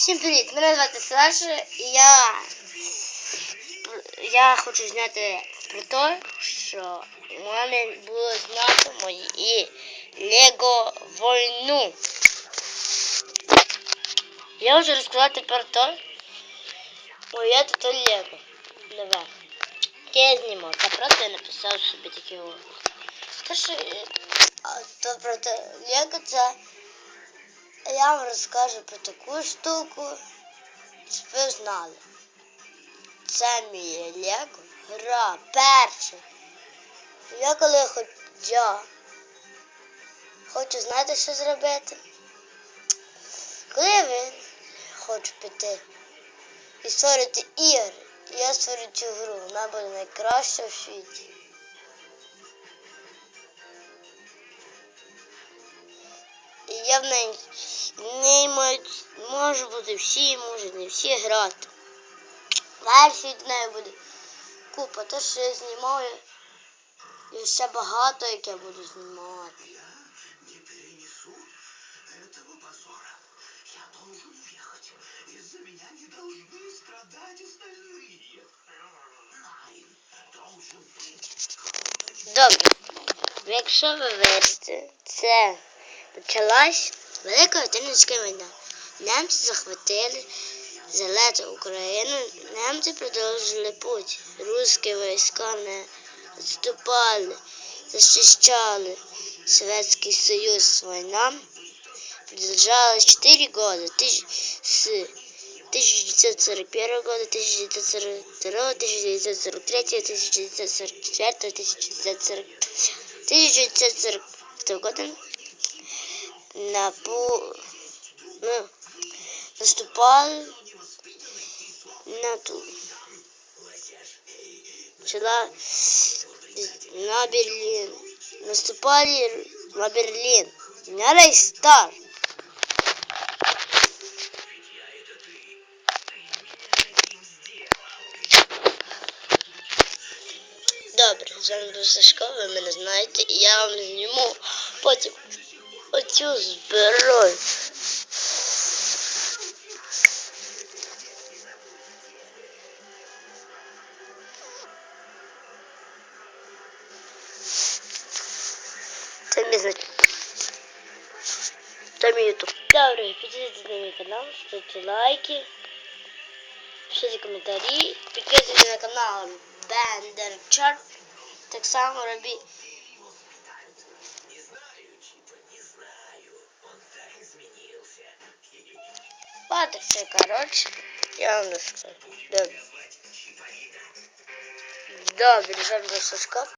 Всім привіт! Мене звати Саша і я, я хочу зняти про те, що у мене було знято мої Лего війну. Я хочу розказати про те, моє тут Лего. Нове. Яке я знімав. Та просто я написав собі такі о. Те, що е, а, то про те Лего це я вам розкажу про таку штуку, щоб ви знали. Це мій Лего гра перша. Я коли хоч я хочу знаєте, що зробити. Коли ви хочу піти і створити ігри, я створю цю гру, вона буде найкраща в світі. я в неї в неї мають, може бути всі, може не всі грати. Далі від неї буде купа, то що я знімаю. І ще багато, як я буду знімати. не перенесу этого позора. Я должен уехать. Из-за меня не должны страдать остальные. Найн должен быть. Добре. Якщо ви вирішите, це почалась Велика Отечественна війна. Немці захватили залежну Україну, немці продовжили путь. Русські війська не відступали, захищали Советский Союз. Війна продолжалась 4 года. С 1941 года, 1942, 1943, 1944, 1940, 1940 года на пу, ну, наступали на ту начала на Берлин. Наступали на Берлин. На Рейхстаг. Добре, з вами був Сашко, ви мене знаєте, і я вам зніму потім оцю зброю. Це мій значок. Ютуб. Добре, підписуйтесь на мій канал, ставте лайки, пишіть коментарі, підписуйтесь на канал Бендер Чарт. Так само робіть. Ладно, все, короче, я вам расскажу. Добре. Добре, був Сашко.